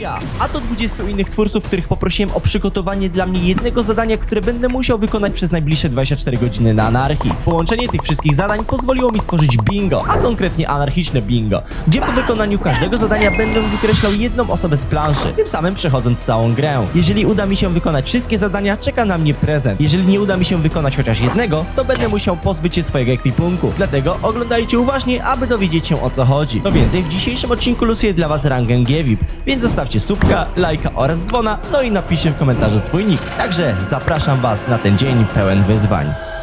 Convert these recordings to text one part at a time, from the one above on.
ja, a to 20 innych twórców, których poprosiłem o przygotowanie dla mnie jednego zadania, które będę musiał wykonać przez najbliższe 24 godziny na anarchii. Połączenie tych wszystkich zadań pozwoliło mi stworzyć bingo, a konkretnie anarchiczne bingo, gdzie po wykonaniu każdego zadania będę wykreślał jedną osobę z planszy, tym samym przechodząc całą grę. Jeżeli uda mi się wykonać wszystkie zadania, czeka na mnie prezent. Jeżeli nie uda mi się wykonać chociaż jednego, to będę musiał pozbyć się swojego ekwipunku. Dlatego oglądajcie uważnie, aby dowiedzieć się o co chodzi. No więcej, w dzisiejszym odcinku losuję dla was rangę G-VIP, więc zostawcie subka, lajka oraz dzwona, no i napiszcie w komentarzu swój nick. Także zapraszam was na ten dzień pełen wyzwań.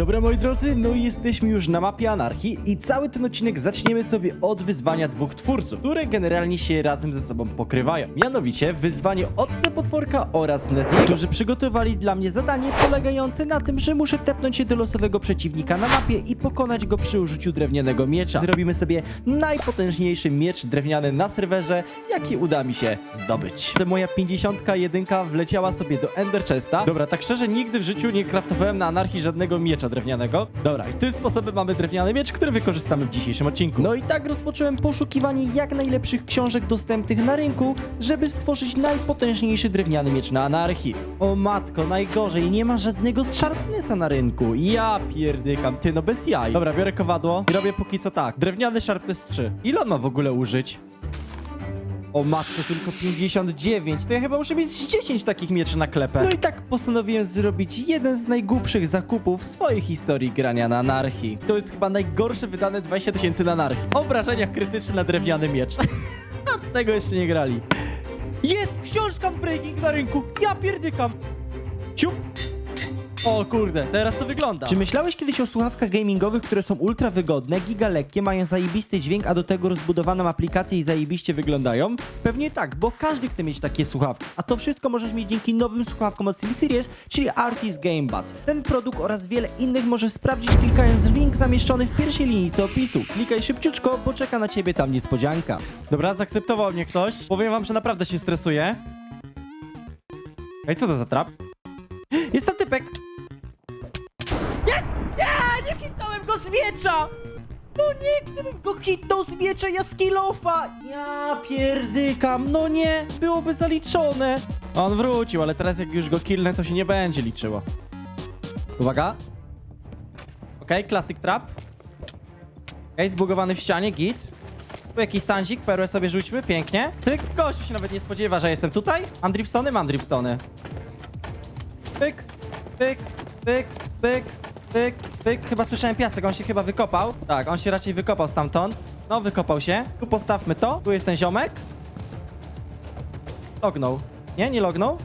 Dobra moi drodzy, no i jesteśmy już na mapie anarchii i cały ten odcinek zaczniemy sobie od wyzwania dwóch twórców, które generalnie się razem ze sobą pokrywają. Mianowicie wyzwanie Otce Potworka oraz Nezie, którzy przygotowali dla mnie zadanie polegające na tym, że muszę tepnąć się do losowego przeciwnika na mapie i pokonać go przy użyciu drewnianego miecza. Zrobimy sobie najpotężniejszy miecz drewniany na serwerze, jaki uda mi się zdobyć. Moja 51 wleciała sobie do Ender Chesta. Dobra, tak szczerze nigdy w życiu nie kraftowałem na anarchii żadnego miecza drewnianego. Dobra, i tym sposobem mamy drewniany miecz, który wykorzystamy w dzisiejszym odcinku. No i tak rozpocząłem poszukiwanie jak najlepszych książek dostępnych na rynku, żeby stworzyć najpotężniejszy drewniany miecz na anarchii. O matko, najgorzej, nie ma żadnego Sharpnessa na rynku. Ja pierdykam, ty no bez jaj. Dobra, biorę kowadło i robię póki co tak. Drewniany Sharpness 3. Ile on ma w ogóle użyć? O matko, tylko 59. To ja chyba muszę mieć z 10 takich mieczy na klepę. No i tak postanowiłem zrobić jeden z najgłupszych zakupów w swojej historii grania na anarchii. To jest chyba najgorsze wydane 20 tysięcy na anarchii. Obrażenia krytyczne na drewniany miecz. Tego jeszcze nie grali. Jest książka Breaking na rynku! Ja pierdykam! Ciup! O kurde, teraz to wygląda. Czy myślałeś kiedyś o słuchawkach gamingowych, które są ultra wygodne, giga lekkie, mają zajebisty dźwięk, a do tego rozbudowaną aplikację i zajebiście wyglądają? Pewnie tak, bo każdy chce mieć takie słuchawki. A to wszystko możesz mieć dzięki nowym słuchawkom od SteelSeries, czyli Artist Game Buds. Ten produkt oraz wiele innych możesz sprawdzić klikając w link zamieszczony w pierwszej linijce opisu. Klikaj szybciutko, bo czeka na ciebie tam niespodzianka. Dobra, zaakceptował mnie ktoś. Powiem wam, że naprawdę się stresuję. Ej, co to za trap? Jest tam typek! Go z! No nie, go hitnął z miecza, ja skillofa! Ja pierdykam, no nie, byłoby zaliczone. On wrócił, ale teraz jak już go killnę, to się nie będzie liczyło. Uwaga. Okej, classic trap. Okej, zbugowany w ścianie, git. Tu jakiś sandzik, perłę sobie rzućmy, pięknie. Cyk, gościu się nawet nie spodziewa, że jestem tutaj. Mam dripstony? Mam dripstony. Pyk, pyk, pyk, pyk, pyk, pyk. Chyba słyszałem piasek, on się chyba wykopał. Tak, on się raczej wykopał stamtąd. No, wykopał się. Tu postawmy to. Tu jest ten ziomek. Lognął. Nie, nie lognął.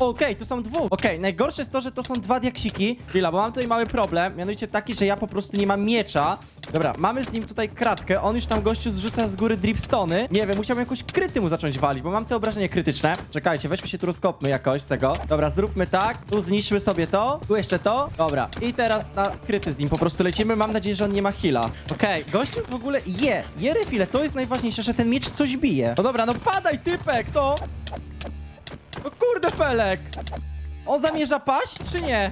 Okej, tu są dwóch. Okej, najgorsze jest to, że to są dwa diaksiki. Chwila, bo mam tutaj mały problem, mianowicie taki, że ja po prostu nie mam miecza. Dobra, mamy z nim tutaj kratkę, on już tam gościu zrzuca z góry dripstony. Nie wiem, musiałbym jakoś kryty mu zacząć walić, bo mam te obrażenia krytyczne. Czekajcie, weźmy się tu rozkopmy jakoś z tego. Dobra, zróbmy tak, tu zniszczmy sobie to, tu jeszcze to. Dobra, i teraz na kryty z nim po prostu lecimy. Mam nadzieję, że on nie ma heala. Okej, gościu w ogóle je, je refile, to jest najważniejsze, że ten miecz coś bije. No dobra, no padaj typek, to! No kurde, Felek! On zamierza paść, czy nie?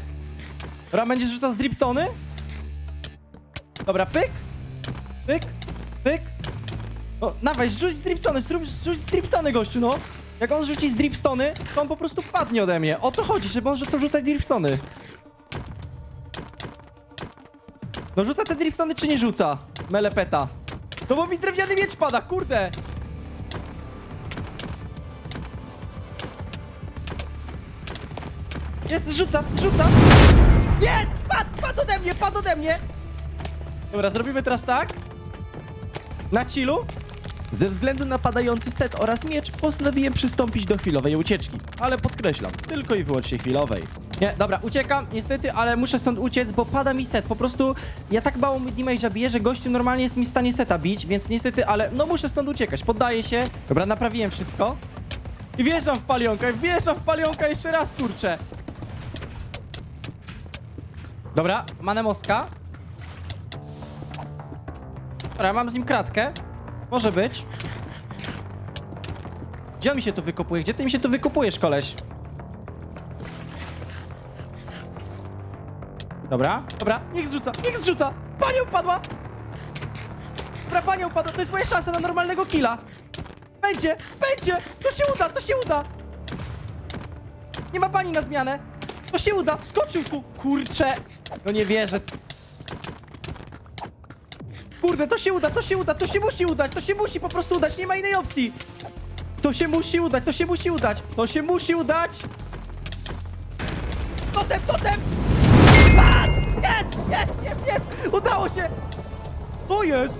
Dobra, będziesz rzucał z dripstony? Dobra, pyk, pyk, pyk. O, dawaj, rzuć z dripstony, rzuć z dripstony, gościu, no. Jak on rzuci z dripstony, to on po prostu padnie ode mnie. O to chodzi, żeby on rzucał rzucać dripstony. No rzuca te dripstony, czy nie rzuca? Melepeta. No bo mi drewniany miecz pada, kurde! Jest, rzuca, rzuca! Jest! Padł, padł ode mnie, padł ode mnie! Dobra, zrobimy teraz tak. Na chillu. Ze względu na padający set oraz miecz postanowiłem przystąpić do chwilowej ucieczki. Ale podkreślam, tylko i wyłącznie chwilowej. Nie, dobra, uciekam niestety, ale muszę stąd uciec, bo pada mi set. Po prostu ja tak mało damage'a bije, że gościu normalnie jest mi w stanie seta bić, więc niestety, ale no muszę stąd uciekać. Poddaję się. Dobra, naprawiłem wszystko. I wjeżdżam w palionkę, wjeżdżam w palionkę jeszcze raz, kurczę. Dobra, manemoska. Dobra, mam z nim kratkę. Może być. Gdzie on mi się tu wykopuje? Gdzie ty mi się tu wykopujesz, koleś? Dobra, dobra, niech zrzuca, niech zrzuca! Pani upadła! Dobra, pani upadła, to jest moja szansa na normalnego killa! Będzie! Będzie! To się uda! To się uda! Nie ma pani na zmianę! To się uda! Skoczył tu! Kurczę! No nie wierzę. Kurde, to się uda, to się uda, to się musi udać, to się musi po prostu udać, nie ma innej opcji! To się musi udać, to się musi udać, to się musi udać! Totem, totem! Jest, jest, jest, jest! Udało się! To jest!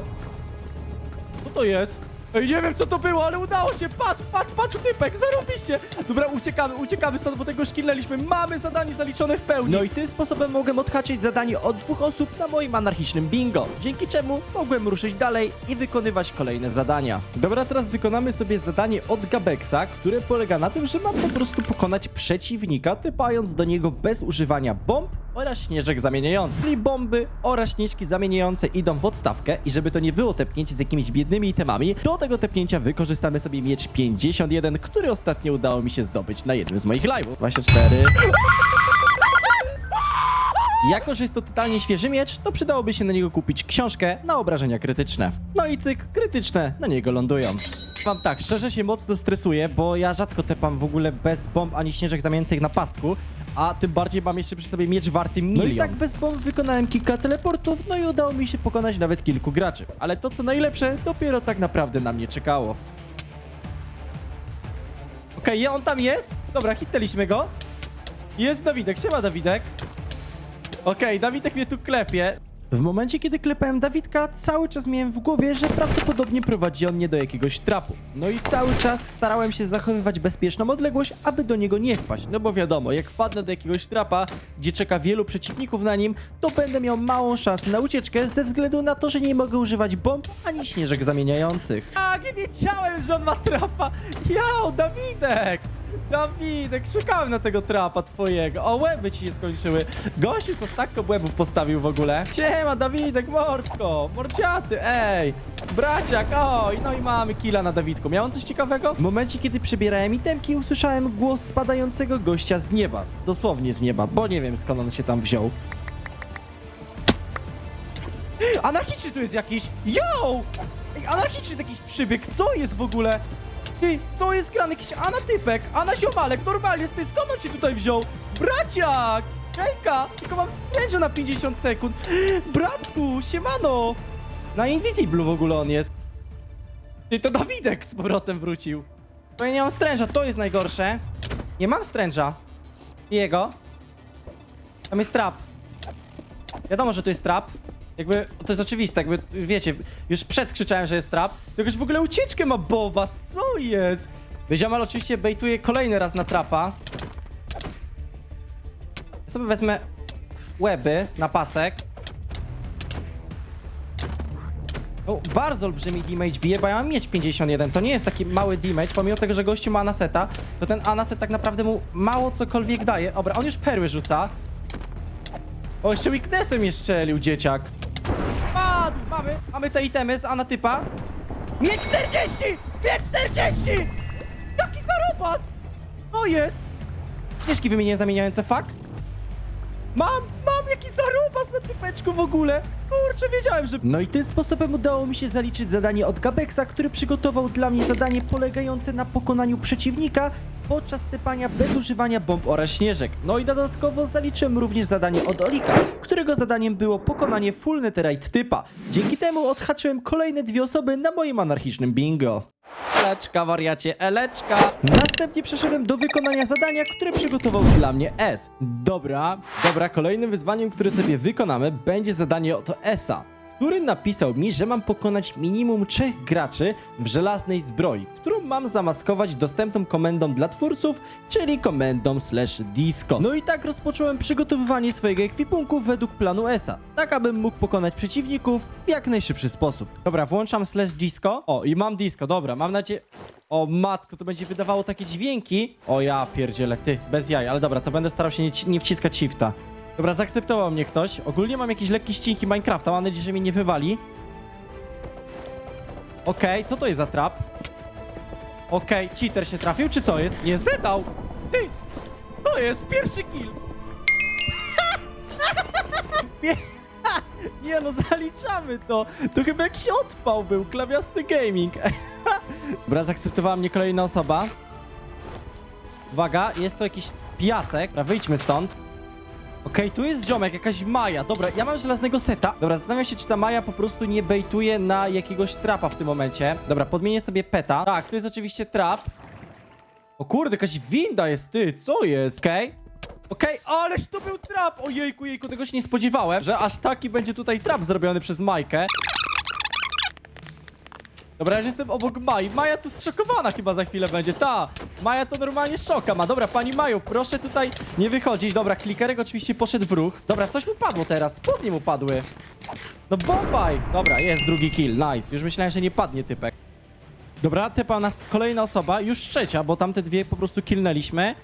Co to jest? Ej, nie wiem co to było, ale udało się! Patrz, patrz, patrz, typek, zarobiście! Dobra, uciekamy, uciekamy stąd, bo tego szkilnęliśmy. Mamy zadanie zaliczone w pełni. No i tym sposobem mogłem odhaczyć zadanie od dwóch osób na moim anarchicznym bingo. Dzięki czemu mogłem ruszyć dalej i wykonywać kolejne zadania. Dobra, teraz wykonamy sobie zadanie od Gabexa, które polega na tym, że mam po prostu pokonać przeciwnika, typając do niego bez używania bomb oraz śnieżek zamieniających. Czyli bomby oraz śnieżki zamieniające idą w odstawkę i żeby to nie było tepnięcie z jakimiś biednymi itemami, do tego tepnięcia wykorzystamy sobie miecz 51, który ostatnio udało mi się zdobyć na jednym z moich live'ów. 24... Jako, że jest to totalnie świeży miecz, to przydałoby się na niego kupić książkę na obrażenia krytyczne. No i cyk, krytyczne na niego lądują. Wam tak, szczerze się mocno stresuję, bo ja rzadko tepam w ogóle bez bomb ani śnieżek zamieniających na pasku, a tym bardziej mam jeszcze przy sobie miecz warty milion. No i tak bez bomb wykonałem kilka teleportów, no i udało mi się pokonać nawet kilku graczy. Ale to co najlepsze, dopiero tak naprawdę na mnie czekało. Okej, okay, on tam jest? Dobra, hitnęliśmy go. Jest Dawidek, siema Dawidek. Okej, Dawidek mnie tu klepie. W momencie, kiedy klepałem Dawidka, cały czas miałem w głowie, że prawdopodobnie prowadzi on mnie do jakiegoś trapu. No i cały czas starałem się zachowywać bezpieczną odległość, aby do niego nie wpaść. No bo wiadomo, jak wpadnę do jakiegoś trapa, gdzie czeka wielu przeciwników na nim, to będę miał małą szansę na ucieczkę ze względu na to, że nie mogę używać bomb ani śnieżek zamieniających. Nie wiedziałem, że on ma trapa! Jał, Dawidek! Dawidek, czekałem na tego trapa twojego. O, łeby ci się skończyły. Gościu, co stakko łebów postawił w ogóle. Siema, Dawidek, mordko, mordziaty, ej. Braciak, oj, no i mamy killa na Dawidku. Miał on coś ciekawego? W momencie, kiedy przebierałem itemki, usłyszałem głos spadającego gościa z nieba. Dosłownie z nieba, bo nie wiem skąd on się tam wziął. Anarchiczny tu jest jakiś! Yo! Anarchiczny jakiś przybieg, co jest w ogóle? Ty, co jest grany? Jakiś anatypek, anaziomalek, normalnie, ty skąd on się tutaj wziął? Braciak! Hejka! Tylko mam stręża na 50 sekund. Bratku, siemano! Na Invisible w ogóle on jest. Ty, to Dawidek z powrotem wrócił. Bo ja nie mam stręża, to jest najgorsze. Nie mam stręża. Jego. Tam jest trap. Wiadomo, że to jest trap. Jakby, to jest oczywiste, jakby, wiecie, już przed krzyczałem, że jest trap. To już w ogóle ucieczkę ma Bobas, co jest? Ziomal oczywiście bejtuje kolejny raz na trapa. Sobie wezmę łeby na pasek. O, bardzo olbrzymi damage bije, bo ja mam mieć 51. To nie jest taki mały damage, pomimo tego, że gościu ma anaseta, to ten anaset tak naprawdę mu mało cokolwiek daje. Dobra, on już perły rzuca. O, jeszcze weaknessem je strzelił, dzieciak. Mamy, mamy te itemy z anatypa. Mieć 40! Mieć 40! Jaki zaropas! To jest! Śnieżki wymieniłem zamieniające, fuck. Mam, mam jaki zaropas na typeczku w ogóle! Kurczę, wiedziałem, że... No i tym sposobem udało mi się zaliczyć zadanie od Gabexa, który przygotował dla mnie zadanie polegające na pokonaniu przeciwnika podczas typania bez używania bomb oraz śnieżek. No i dodatkowo zaliczyłem również zadanie od Olika, którego zadaniem było pokonanie full netherite typa. Dzięki temu odhaczyłem kolejne dwie osoby na moim anarchicznym bingo. Eleczka, wariacie, eleczka! Następnie przeszedłem do wykonania zadania, które przygotował dla mnie S. Dobra, dobra, kolejnym wyzwaniem, które sobie wykonamy, będzie zadanie od Esa który napisał mi, że mam pokonać minimum trzech graczy w żelaznej zbroi, którą mam zamaskować dostępną komendą dla twórców, czyli komendą slash disco. No i tak rozpocząłem przygotowywanie swojego ekwipunku według planu ESA, tak abym mógł pokonać przeciwników w jak najszybszy sposób. Dobra, włączam slash disco. O, i mam disco, dobra, mam nadzieję... O matko, to będzie wydawało takie dźwięki. O ja pierdzielę, ty, bez jaj, ale dobra, to będę starał się nie, nie wciskać shifta. Dobra, zaakceptował mnie ktoś. Ogólnie mam jakieś lekkie ścinki Minecrafta, mam nadzieję, że mnie nie wywali. Okej, co to jest za trap? Okej, cheater się trafił, czy co jest? Nie, zedał! Ty! To jest pierwszy kill! Nie, nie no, zaliczamy to! To chyba jakiś odpał był, klawiasty gaming. Dobra, zaakceptowała mnie kolejna osoba. Uwaga, jest to jakiś piasek. Dobra, wyjdźmy stąd. Okej, tu jest ziomek, jakaś Maja. Dobra, ja mam żelaznego seta. Dobra, zastanawiam się, czy ta Maja po prostu nie bejtuje na jakiegoś trapa w tym momencie. Dobra, podmienię sobie peta. Tak, tu jest oczywiście trap. O kurde, jakaś winda jest, ty, co jest? Okej. Okej, ależ to był trap! Ojejku, jejku, tego się nie spodziewałem, że aż taki będzie tutaj trap zrobiony przez Majkę. Dobra, ja już jestem obok Mai. Maja tu zszokowana chyba za chwilę będzie. Ta, Maja to normalnie szoka ma. Dobra, pani Maju, proszę tutaj nie wychodzić. Dobra, klikerek oczywiście poszedł w ruch. Dobra, coś mu padło teraz. Spodnie mu padły. No bombaj! Dobra, jest drugi kill, nice. Już myślałem, że nie padnie typek. Dobra, typa nas kolejna osoba, już trzecia, bo tamte dwie po prostu killnęliśmy.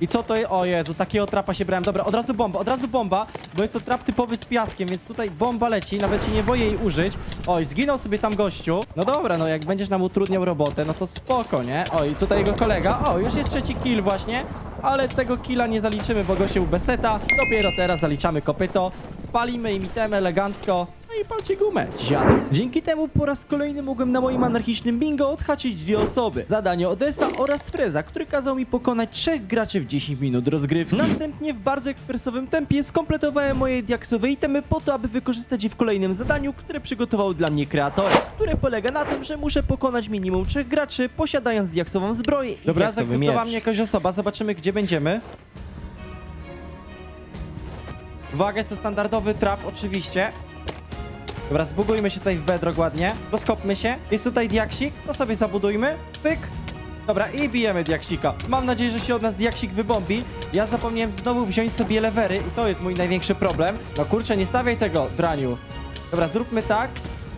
I co to jest? O Jezu, takiego trapa się brałem. Dobra, od razu bomba, od razu bomba, bo jest to trap typowy z piaskiem, więc tutaj bomba leci, nawet się nie boję jej użyć. Oj, zginął sobie tam gościu. No dobra, no jak będziesz nam utrudniał robotę, no to spoko, nie? Oj, tutaj jego kolega. O, już jest trzeci kill właśnie, ale tego killa nie zaliczymy, bo gościu beseta. Dopiero teraz zaliczamy kopyto, spalimy im item elegancko. No i palcie gumę. Dzięki temu po raz kolejny mogłem na moim anarchicznym bingo odhaczyć dwie osoby. Zadanie Odessa oraz Freza, który kazał mi pokonać trzech graczy w 10 minut rozgrywki. Następnie w bardzo ekspresowym tempie skompletowałem moje diaksowe itemy po to, aby wykorzystać je w kolejnym zadaniu, które przygotował dla mnie kreator, które polega na tym, że muszę pokonać minimum trzech graczy, posiadając diaksową zbroję i Dobra, diaksowy zaakceptowała miecz. mnie jakaś osoba, zobaczymy gdzie będziemy. Uwaga, jest to standardowy trap oczywiście. Dobra, zbugujmy się tutaj w bedrock ładnie. Rozkopmy się. Jest tutaj diaksik, to sobie zabudujmy. Pyk. Dobra, i bijemy diaksika. Mam nadzieję, że się od nas diaksik wybombi. Ja zapomniałem znowu wziąć sobie lewery i to jest mój największy problem. No kurczę, nie stawiaj tego, draniu. Dobra, zróbmy tak.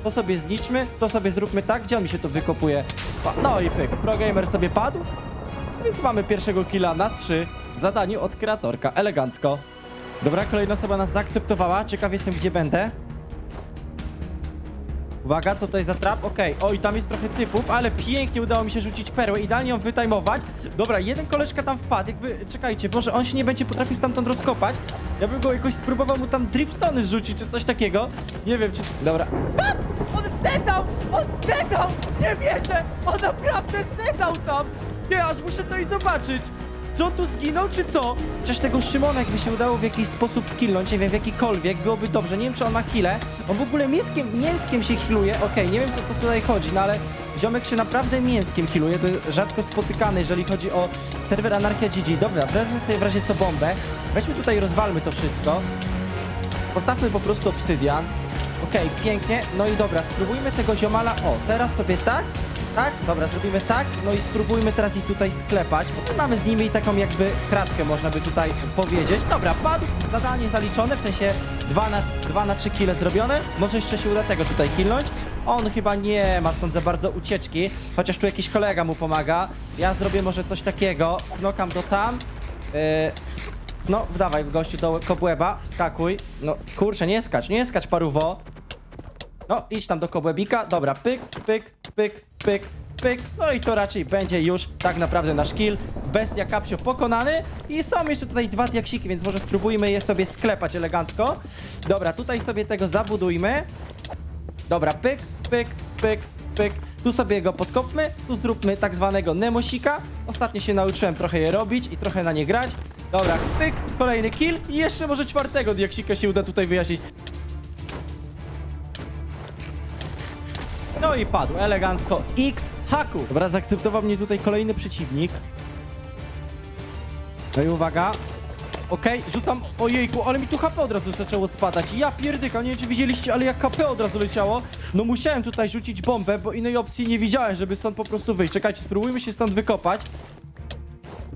To sobie zniszczmy, to sobie zróbmy tak. Gdzie on mi się tu wykopuje? No i pyk. Progamer sobie padł. Więc mamy pierwszego killa na trzy w zadaniu od kreatorka. Elegancko. Dobra, kolejna osoba nas zaakceptowała. Ciekaw jestem, gdzie będę. Uwaga, co to jest za trap? Okej, oj, tam jest trochę typów, ale pięknie udało mi się rzucić perłę, idealnie ją wytajmować. Dobra, jeden koleżka tam wpadł, jakby, czekajcie, może on się nie będzie potrafił stamtąd rozkopać. Ja bym go jakoś spróbował mu tam dripstony rzucić, czy coś takiego. Nie wiem, czy... Dobra. Pat! On zdedał! On zdedał! Nie wierzę! On naprawdę zdedał tam! Nie, aż muszę to i zobaczyć! Czy on tu zginął, czy co? Chociaż tego Szymona jakby się udało w jakiś sposób killnąć, nie wiem, w jakikolwiek, byłoby dobrze. Nie wiem, czy on ma killę. On w ogóle mięskiem, mięskiem się healuje. Okej, nie wiem, co tu tutaj chodzi, no ale ziomek się naprawdę mięskiem healuje. To rzadko spotykane, jeżeli chodzi o serwer Anarchia GG. Dobra, weźmy sobie w razie co bombę. Weźmy tutaj, rozwalmy to wszystko. Postawmy po prostu obsydian. Okej, pięknie. No i dobra, spróbujmy tego ziomala. O, teraz sobie tak, tak, dobra, zrobimy tak. No i spróbujmy teraz ich tutaj sklepać. Bo mamy z nimi taką jakby kratkę, można by tutaj powiedzieć. Dobra, padł, zadanie zaliczone, w sensie 2 na, 2 na 3 kile zrobione. Może jeszcze się uda tego tutaj killnąć. On chyba nie ma stąd za bardzo ucieczki, chociaż tu jakiś kolega mu pomaga. Ja zrobię może coś takiego. Knokam do tam. Yy, no, wdawaj gościu do kobłęba, wskakuj. No, kurczę, nie skacz, nie skacz, paruwo. No, idź tam do kobłębika. Dobra, pyk, pyk, pyk, pyk, pyk. No i to raczej będzie już tak naprawdę nasz kill. Bestia Capsio pokonany. I są jeszcze tutaj dwa diaksiki, więc może spróbujmy je sobie sklepać elegancko. Dobra, tutaj sobie tego zabudujmy. Dobra, pyk, pyk, pyk, pyk. Tu sobie go podkopmy, tu zróbmy tak zwanego nemosika. Ostatnio się nauczyłem trochę je robić i trochę na nie grać. Dobra, pyk, kolejny kill i jeszcze może czwartego diaksika się uda tutaj wyjaśnić. No i padł, elegancko. X haku. Dobra, zaakceptował mnie tutaj kolejny przeciwnik. No i uwaga. Okej, rzucam. Ojejku, ale mi tu HP od razu zaczęło spadać. Ja pierdyka, nie wiem czy widzieliście, ale jak HP od razu leciało. No musiałem tutaj rzucić bombę, bo innej opcji nie widziałem, żeby stąd po prostu wyjść. Czekajcie, spróbujmy się stąd wykopać.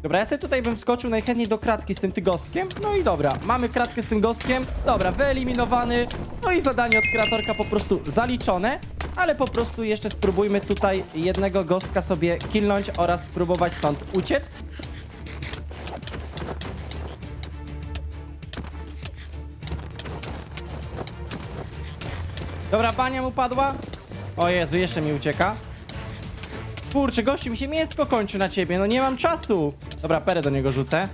Dobra, ja sobie tutaj bym wskoczył najchętniej do kratki z tym tygostkiem. No i dobra, mamy kratkę z tym gostkiem. Dobra, wyeliminowany. No i zadanie od kreatorka po prostu zaliczone. Ale po prostu jeszcze spróbujmy tutaj jednego gostka sobie killnąć oraz spróbować stąd uciec. Dobra, bania mu padła. O Jezu, jeszcze mi ucieka. Kurczę, gościu, mi się mięsko kończy na ciebie, no nie mam czasu. Dobra, perę do niego rzucę.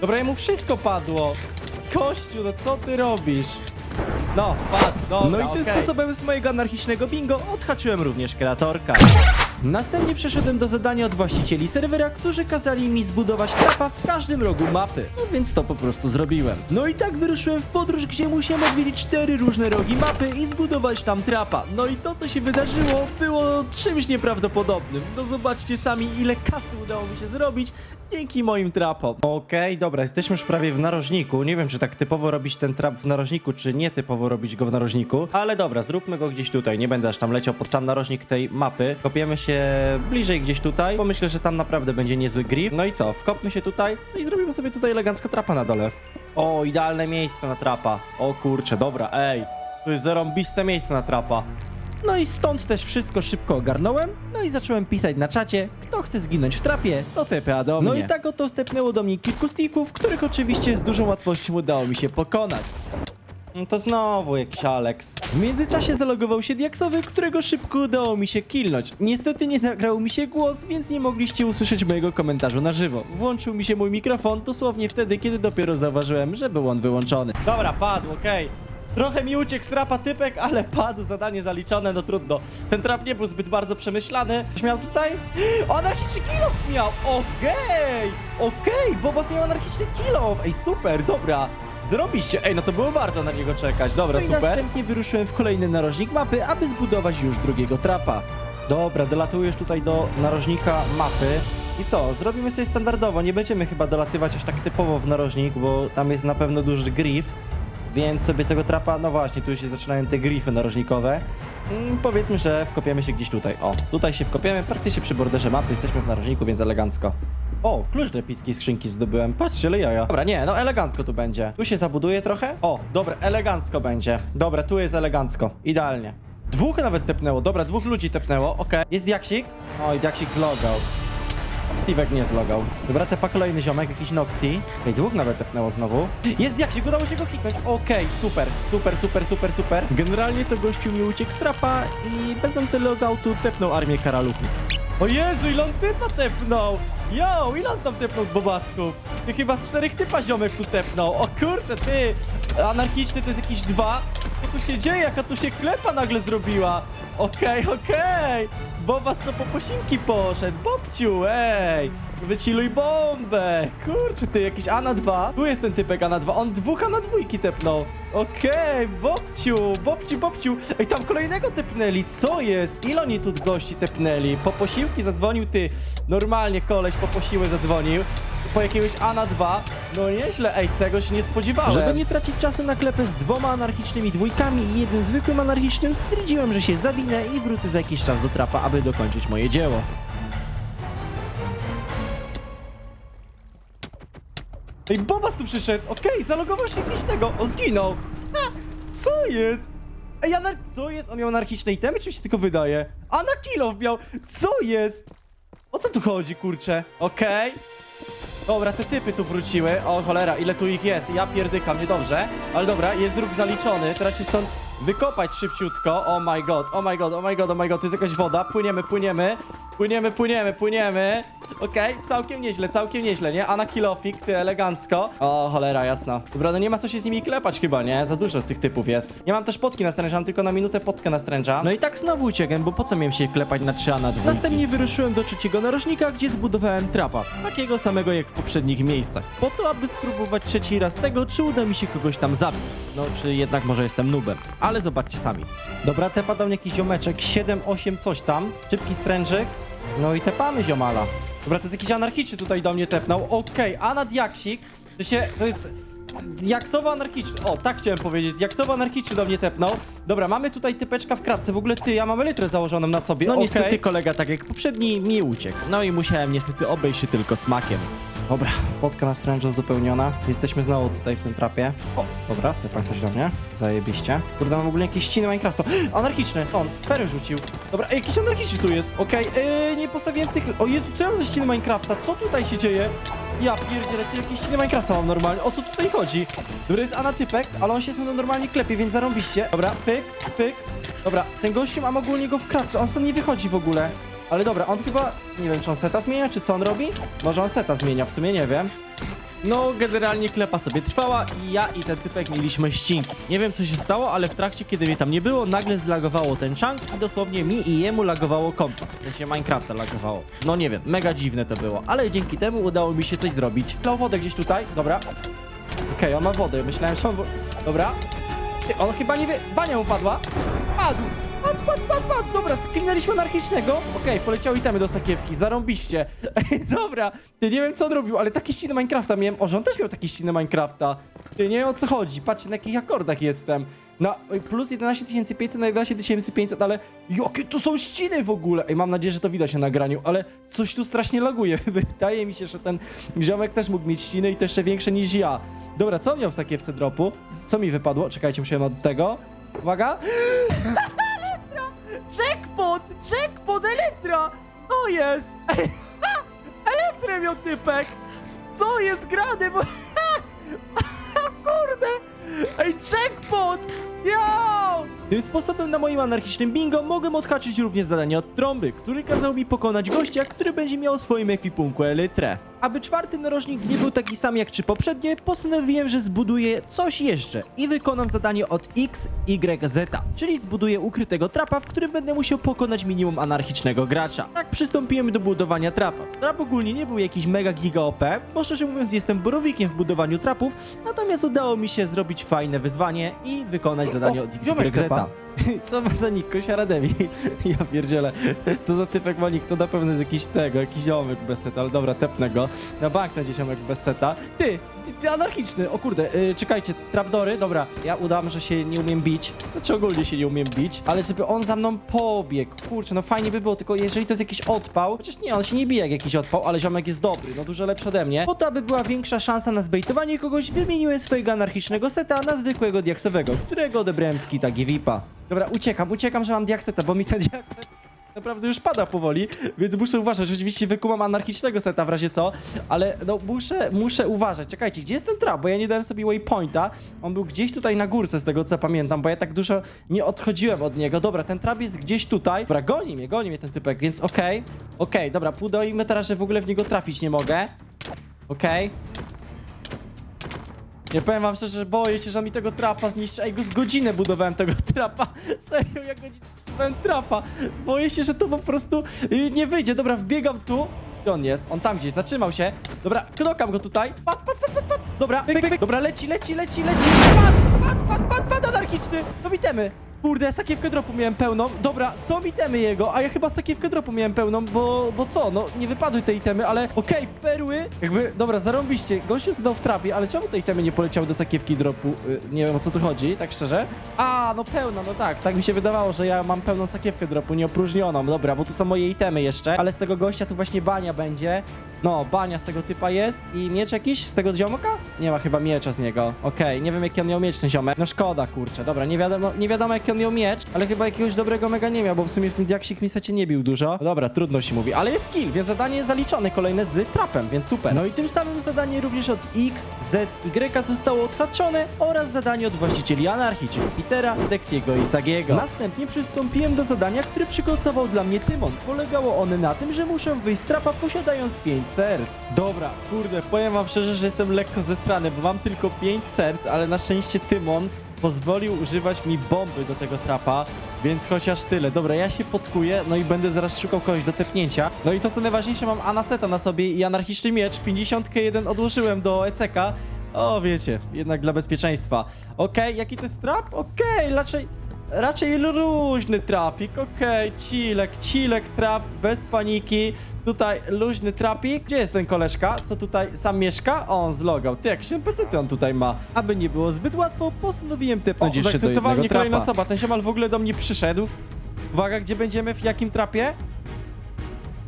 Dobra, jemu wszystko padło. Kościu, no co ty robisz? No, padł, dobra, No i tym okej. sposobem z mojego anarchicznego bingo odhaczyłem również kreatorka. Następnie przeszedłem do zadania od właścicieli serwera, którzy kazali mi zbudować trapa w każdym rogu mapy. No więc to po prostu zrobiłem. No i tak wyruszyłem w podróż, gdzie musiałem odwiedzić cztery różne rogi mapy i zbudować tam trapa. No i to, co się wydarzyło, było czymś nieprawdopodobnym. No zobaczcie sami, ile kasy udało mi się zrobić dzięki moim trapom. Okej, dobra, jesteśmy już prawie w narożniku. Nie wiem, czy tak typowo robić ten trap w narożniku, czy nie typowo robić go w narożniku. Ale dobra, zróbmy go gdzieś tutaj. Nie będę aż tam leciał pod sam narożnik tej mapy. Kopiemy się bliżej gdzieś tutaj, bo myślę, że tam naprawdę będzie niezły grip. No i co, wkopmy się tutaj no i zrobimy sobie tutaj elegancko trapa na dole. O, idealne miejsce na trapa. O kurczę, dobra, ej. Tu jest zarąbiste miejsce na trapa. No i stąd też wszystko szybko ogarnąłem, no i zacząłem pisać na czacie, kto chce zginąć w trapie, to TPA do mnie. No i tak oto stepnęło do mnie kilku Steve'ów, których oczywiście z dużą łatwością udało mi się pokonać. No to znowu jakiś Alex. W międzyczasie zalogował się Diaksowy, którego szybko udało mi się killnąć. Niestety nie nagrał mi się głos, więc nie mogliście usłyszeć mojego komentarzu na żywo. Włączył mi się mój mikrofon dosłownie wtedy, kiedy dopiero zauważyłem, że był on wyłączony. Dobra, padł, okej. Trochę mi uciekł z trapa typek, ale padł, zadanie zaliczone, no trudno. Ten trap nie był zbyt bardzo przemyślany. Coś miał tutaj? Anarchiczny kilof miał! Okej! Okej, Bobas miał anarchiczny kilof! Ej, super, dobra. Zrobiście, ej, no to było warto na niego czekać. Dobra, No super. następnie wyruszyłem w kolejny narożnik mapy, aby zbudować już drugiego trapa. Dobra, dolatujesz tutaj do narożnika mapy. I co? Zrobimy sobie standardowo. Nie będziemy chyba dolatywać aż tak typowo w narożnik, bo tam jest na pewno duży grif. Więc sobie tego trapa, no właśnie, tu się zaczynają te grify narożnikowe. Mm, powiedzmy, że wkopiemy się gdzieś tutaj. O, tutaj się wkopiemy, praktycznie przy borderze mapy, jesteśmy w narożniku, więc elegancko. O, klucz do epickiej skrzynki zdobyłem. Patrzcie, ale jaja. Dobra, nie, no elegancko tu będzie. Tu się zabuduje trochę. O, dobra, elegancko będzie. Dobra, tu jest elegancko. Idealnie. Dwóch nawet tepnęło, dobra, dwóch ludzi tepnęło, okej. Jest Diaksik? Oj, Diaksik zlogał. Steve'ek nie zlogał. Dobra, tepa kolejny ziomek, jakiś Noxy. Ej, dwóch nawet tepnęło znowu. Jest Diaksik, udało się go hitnąć. Okej, super, super, super, super, super. Generalnie to gościu mi uciekł z trapa i bez antylogoutu tepnął armię karaluchów. O Jezu, ile on typa tepnął! Yo, ile on tam tepnął bobasków? Ty chyba z czterech typa ziomek tu tepnął. O kurczę, ty! Anarchiczny to jest jakieś dwa. Co tu się dzieje? Jaka tu się klepa nagle zrobiła? Okej, okej! Bobas co po posiłki poszedł. Bobciu, ej! Wyciluj bombę! Kurczę, ty, jakiś A na dwa. Tu jest ten typek A na dwa. On dwóch A na dwójki tepnął. Okej, Bobciu, Bobciu, Bobciu. Ej, tam kolejnego tepnęli. Co jest? Ile oni tu gości tepnęli? Po posiłki zadzwonił ty. Normalnie koleś po posiłek zadzwonił. Po jakiegoś A na dwa. No nieźle, ej, tego się nie spodziewałem. Żeby nie tracić czasu na klepę z dwoma anarchicznymi dwójkami i jednym zwykłym anarchicznym, stwierdziłem, że się zawinę i wrócę za jakiś czas do trapa, aby dokończyć moje dzieło. Ej, Bobas tu przyszedł. Okej, zalogował się jakiś tego. O, zginął. Ha, co jest? Ej, anar... Co jest? On miał anarchiczne itemy, czy mi się tylko wydaje? Anakilow miał... Co jest? O co tu chodzi, kurczę? Okej. Dobra, te typy tu wróciły. O cholera, ile tu ich jest? Ja pierdykam, niedobrze. Ale dobra, jest róg zaliczony. Teraz się stąd wykopać szybciutko. Oh my god, oh my god, oh my god, oh my god. Tu jest jakaś woda. Płyniemy, płyniemy. Płyniemy, płyniemy, płyniemy. Okej, całkiem nieźle, całkiem nieźle, nie? Anakilofik, ty elegancko. O, cholera, jasno. Dobra, no nie ma co się z nimi klepać chyba, nie? Za dużo tych typów jest. Nie mam też potki na stręża, mam tylko na minutę potkę na stręża. No i tak znowu uciekłem, bo po co miałem się klepać na 3 a na 2? Następnie wyruszyłem do trzeciego narożnika, gdzie zbudowałem trapa. Takiego samego jak w poprzednich miejscach. Po to, aby spróbować trzeci raz tego, czy uda mi się kogoś tam zabić. No, czy jednak może jestem nubem. Ale zobaczcie sami. Dobra, tepa do mnie jakiś ziomeczek, 7-8 coś tam, szybki strężyk, no i tepamy ziomala. Dobra, to jest jakiś anarchiczny tutaj do mnie tepnął, okej, a na diaksik, to się, to jest diaksowo anarchiczny, o, tak chciałem powiedzieć, diaksowo anarchiczny do mnie tepnął. Dobra, mamy tutaj typeczka w kratce, w ogóle ty, ja mam elytrę założoną na sobie, No okej. niestety kolega, tak jak poprzedni, mi uciekł. No i musiałem niestety obejść się tylko smakiem. Dobra, potka na strężu uzupełniona. Jesteśmy znowu tutaj w tym trapie. O, dobra, tepa ktoś do mnie. Zajebiście. Kurde, mam w ogóle jakieś ściny Minecrafta. Anarchiczny! On, perę rzucił. Dobra, jakiś anarchiczny tu jest. Okej, yy, nie postawiłem tych... O Jezu, co ja mam za ściny Minecrafta? Co tutaj się dzieje? Ja pierdzielę, ty jakieś ściny Minecrafta mam normalnie. O co tutaj chodzi? Dobra, jest anatypek, ale on się ze mną normalnie klepie, więc zarąbiście. Dobra, pyk, pyk. Dobra, ten gościu mam ogólnie go w kratce, on stąd nie wychodzi w ogóle. Ale dobra, on chyba, nie wiem czy on seta zmienia, czy co on robi? Może on seta zmienia, w sumie nie wiem. No, generalnie klepa sobie trwała i ja i ten typek mieliśmy ścinki. Nie wiem co się stało, ale w trakcie, kiedy mnie tam nie było, nagle zlagowało ten chunk i dosłownie mi i jemu lagowało kompa. W sensie Minecrafta lagowało. No nie wiem, mega dziwne to było, ale dzięki temu udało mi się coś zrobić. Lał wodę gdzieś tutaj, dobra. Okej, on ma wodę, myślałem, że on... Dobra. On chyba nie wie... Bania upadła. Padł! Padł, padł, padł! Dobra, sklinęliśmy anarchicznego. Okej, poleciały itemy do sakiewki, zarąbiście. Dobra, ty nie wiem co on robił, ale takie ściny Minecrafta miałem. O, że on też miał takie ściny Minecrafta. Ty nie wiem o co chodzi, patrzcie na jakich akordach jestem. Na plus 11500 na 11500, ale jakie to są ściny w ogóle? Ej, mam nadzieję, że to widać na nagraniu, ale coś tu strasznie laguje. Wydaje mi się, że ten ziomek też mógł mieć ściny i to jeszcze większe niż ja. Dobra, co on miał w sakiewce dropu? Co mi wypadło? Czekajcie, musiałem od tego. Uwaga. Jackpot! Jackpot Elektra! Co jest? Elektrę miał typek! Co jest grane? Bo... Kurde! Ej, jackpot! Yo! Tym sposobem na moim anarchicznym bingo mogłem odhaczyć również zadanie od trąby, który kazał mi pokonać gościa, który będzie miał w swoim ekwipunku elytrę. Aby czwarty narożnik nie był taki sam jak trzy poprzednie, postanowiłem, że zbuduję coś jeszcze i wykonam zadanie od X, Y, Z, czyli zbuduję ukrytego trapa, w którym będę musiał pokonać minimum anarchicznego gracza. Tak przystąpiłem do budowania trapa. Trap ogólnie nie był jakiś mega giga OP, bo szczerze mówiąc jestem borowikiem w budowaniu trapów, natomiast udało mi się zrobić fajne wyzwanie i wykonać zadanie od X, Y, Z. Co ma za nick? Kosiara Devi. Ja pierdzielę. Co za typek ma nick? To na pewno jest jakiś tego, jakiś ziomek bez seta, ale dobra, tepnę go. Na bank na ziomek bez seta. Ty anarchiczny, o kurde, yy, czekajcie, trapdory, dobra, ja udam, że się nie umiem bić. Znaczy ogólnie się nie umiem bić, ale żeby on za mną pobiegł, kurczę, no fajnie by było, tylko jeżeli to jest jakiś odpał, chociaż nie, on się nie bije jak jakiś odpał, ale ziomek jest dobry, no dużo lepszy ode mnie. Po to, aby była większa szansa na zbejtowanie kogoś, wymieniłem swojego anarchicznego seta na zwykłego diaksowego, którego odebrałem z kita Givipa. Dobra, uciekam, uciekam, że mam diakseta, bo mi ten diakset naprawdę już pada powoli, więc muszę uważać. Rzeczywiście wykumam anarchicznego seta w razie co, ale no muszę, muszę uważać. Czekajcie, gdzie jest ten trap? Bo ja nie dałem sobie waypointa. On był gdzieś tutaj na górce, z tego co pamiętam, bo ja tak dużo nie odchodziłem od niego. Dobra, ten trap jest gdzieś tutaj. Dobra, goni mnie, goni mnie ten typek, więc okej. Okej, dobra, pójdę teraz, że w ogóle w niego trafić nie mogę. Okej. Nie powiem wam szczerze, że boję się, że mi tego trapa zniszczy. Ej, go z godzinę budowałem tego trapa. Serio, jak godzinę budowałem trapa. Boję się, że to po prostu y, nie wyjdzie. Dobra, wbiegam tu. Gdzie on jest? On tam gdzieś, zatrzymał się. Dobra, knokam go tutaj. Pat, pat, pat, pat, pat. Dobra, byk, byk. Dobra, leci, leci, leci, leci. Pat, pat, pat, pat, pat, anarchiczny. No witamy. Kurde, sakiewkę dropu miałem pełną. Dobra, są itemy jego, a ja chyba sakiewkę dropu miałem pełną, bo, bo co? No, nie wypadły te itemy, ale okej, perły. Jakby, dobra, zarąbiście. Gość zadał w trapie, ale czemu te itemy nie poleciały do sakiewki dropu? Y, nie wiem, o co tu chodzi, tak szczerze. A, no pełna, no tak, tak mi się wydawało, że ja mam pełną sakiewkę dropu, nieopróżnioną. Dobra, bo tu są moje itemy jeszcze, ale z tego gościa tu właśnie bania będzie. No, bania z tego typa jest i miecz jakiś z tego ziomka? Nie ma chyba miecza z niego. Okej, nie wiem jaki on miał miecz ten ziomek. No szkoda, kurczę. Dobra, nie wiadomo, nie wiadomo jaki on miał miecz, ale chyba jakiegoś dobrego mega nie miał, bo w sumie w tym diaksik mi secie nie bił dużo. Dobra, trudno się mówi, ale jest kill, więc zadanie jest zaliczone kolejne z trapem, więc super. No i tym samym zadanie również od X, Z, Y zostało odhaczone oraz zadanie od właścicieli anarchii, czyli Petera, Dexiego i Sagiego. Następnie przystąpiłem do zadania, które przygotował dla mnie Tymon. Polegało one na tym, że muszę wyjść z trapa posiadając 5 serc. Dobra, kurde, powiem wam szczerze, że jestem lekko zestrany, bo mam tylko 5 serc, ale na szczęście Tymon pozwolił używać mi bomby do tego trapa, więc chociaż tyle. Dobra, ja się podkuję, no i będę zaraz szukał kogoś do tepnięcia. No i to co najważniejsze, mam Anaseta na sobie i anarchiczny miecz, 51 odłożyłem do ECK. O, wiecie, jednak dla bezpieczeństwa. Okej, jaki to jest trap? Okej, raczej... Raczej luźny trapik, okej, cilek, cilek trap, bez paniki. Tutaj luźny trapik. Gdzie jest ten koleżka? Co tutaj sam mieszka? O, on zlogał. Ty, jakieś NPC on tutaj ma. Aby nie było zbyt łatwo, postanowiłem tepnąć O, zaakceptowała mnie kolejna trapa. osoba. Ten siemal w ogóle do mnie przyszedł. Uwaga, gdzie będziemy, w jakim trapie?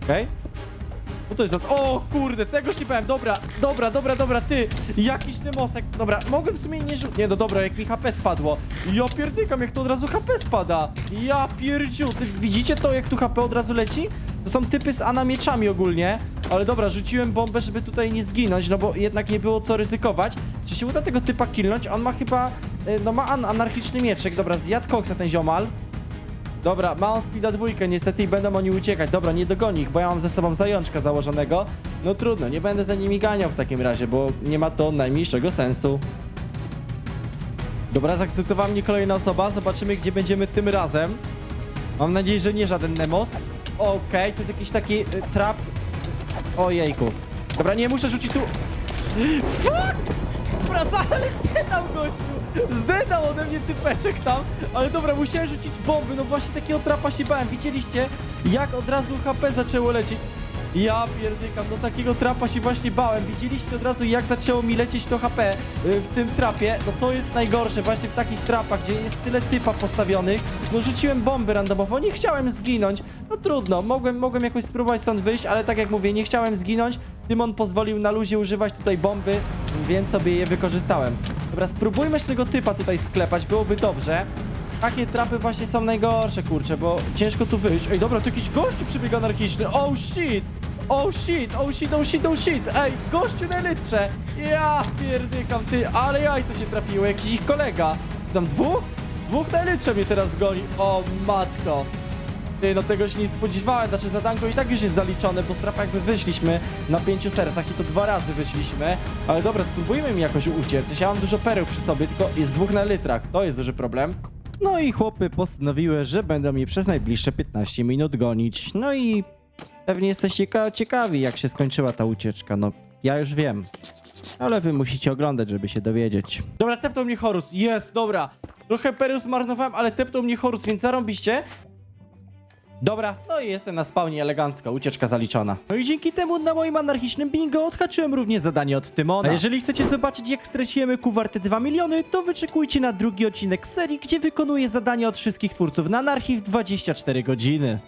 Okej. No to jest... O kurde, tego się bałem. Dobra, dobra, dobra, dobra, ty. Jakiś nemosek. Dobra, mogę w sumie nie rzucić. Nie, no dobra, jak mi HP spadło. Ja pierdykam, jak to od razu HP spada. Ja pierdziu. Ty widzicie to, jak tu HP od razu leci? To są typy z anamieczami ogólnie. Ale dobra, rzuciłem bombę, żeby tutaj nie zginąć, no bo jednak nie było co ryzykować. Czy się uda tego typa killnąć? On ma chyba... y, No ma an anarchiczny mieczek. Dobra, zjadł koksa ten ziomal. Dobra, ma on speeda dwójkę niestety i będą oni uciekać. Dobra, nie dogoni ich, bo ja mam ze sobą zajączka założonego. No trudno, nie będę za nimi ganiał w takim razie, bo nie ma to najmniejszego sensu. Dobra, zaakceptowała mnie kolejna osoba. Zobaczymy, gdzie będziemy tym razem. Mam nadzieję, że nie żaden Nemos. Okej, to jest jakiś taki y, trap. Ojejku. Dobra, nie muszę rzucić tu. Fuck! Prasa, ale zdedał gościu! Zdedał ode mnie typeczek tam, ale dobra, musiałem rzucić bomby, no właśnie takiego trapa się bałem. Widzieliście, jak od razu HP zaczęło lecieć? Ja pierdykam, no takiego trapa się właśnie bałem. Widzieliście od razu, jak zaczęło mi lecieć to HP y, w tym trapie? No to jest najgorsze, właśnie w takich trapach, gdzie jest tyle typa postawionych. No rzuciłem bomby randomowo, nie chciałem zginąć. No trudno, mogłem, mogłem jakoś spróbować stąd wyjść, ale tak jak mówię, nie chciałem zginąć. Tymon pozwolił na luzie używać tutaj bomby, więc sobie je wykorzystałem. Dobra, spróbujmy się tego typa tutaj sklepać, byłoby dobrze. Takie trapy właśnie są najgorsze, kurczę, bo ciężko tu wyjść. Ej, dobra, tu jakiś gościu przybiega anarchiczny. Oh shit! Oh shit, oh shit, oh shit, oh shit! Ej, gościu na! Ja pierdykam, ty, ale jajca się trafiło, jakiś ich kolega. Tam dwóch? Dwóch na mnie teraz goni. O matko. Ty, no tego się nie spodziewałem, znaczy zadanko i tak już jest zaliczone, bo strapa jakby wyszliśmy na pięciu sercach i to dwa razy wyszliśmy. Ale dobra, spróbujmy mi jakoś uciec. Ja mam dużo pereł przy sobie, tylko jest dwóch na litrach, to jest duży problem. No i chłopy postanowiły, że będą mnie przez najbliższe 15 minut gonić. No i pewnie jesteście cieka- ciekawi, jak się skończyła ta ucieczka. No, ja już wiem. Ale wy musicie oglądać, żeby się dowiedzieć. Dobra, tepnął mnie Horus. Jest, dobra. Trochę pereł zmarnowałem, ale tepnął mnie Horus, więc zarąbiście. Dobra, no i jestem na spawnie elegancko, ucieczka zaliczona. No i dzięki temu na moim anarchicznym bingo odhaczyłem również zadanie od Tymona. A jeżeli chcecie zobaczyć jak straciłem ku warte 2 miliony, to wyczekujcie na drugi odcinek serii, gdzie wykonuję zadanie od wszystkich twórców na anarchii w 24 godziny.